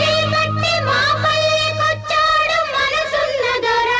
చేపట్టి మా పల్లెకొచ్చాడు మనసున్న దొర.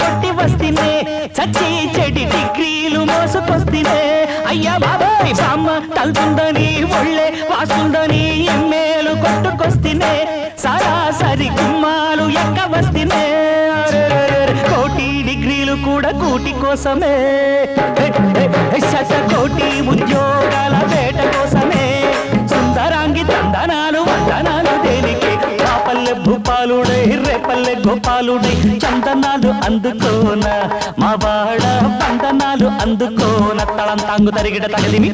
పొట్టి వస్తేనే చచ్చి చెడి డిగ్రీలు మోసుకొస్తేనే అయ్యా బాబాయ్ బామ్మ తలుతుందని ఒళ్ళే వాసుందని ఎమ్మేలు కొట్టుకొస్తేనే సరాసరి గుమ్మాలు ఎక్క వస్తేనే కోటి డిగ్రీలు కూడా కూటి కోసమే. భూపాలుడై రేపల్లె గోపాలుడై చందనాలు అందుకోన. మా వాడ వందనాలు అందుకోన. తళం తాంగు తరిగిట తగదిమి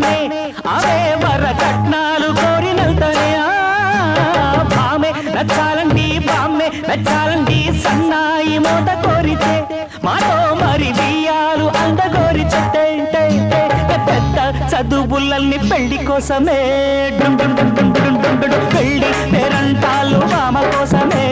వెంటనే అవే వర కట్నాలు కోరినంతనే నచ్చాలండి నచ్చాలండి సన్నాయి మోత కోరితే మాతో మరి బియ్యాలు అందగోరి చెత్తే పెళ్ళి కోసమే పెళ్ళి పేరంటాలు మామ కోసమే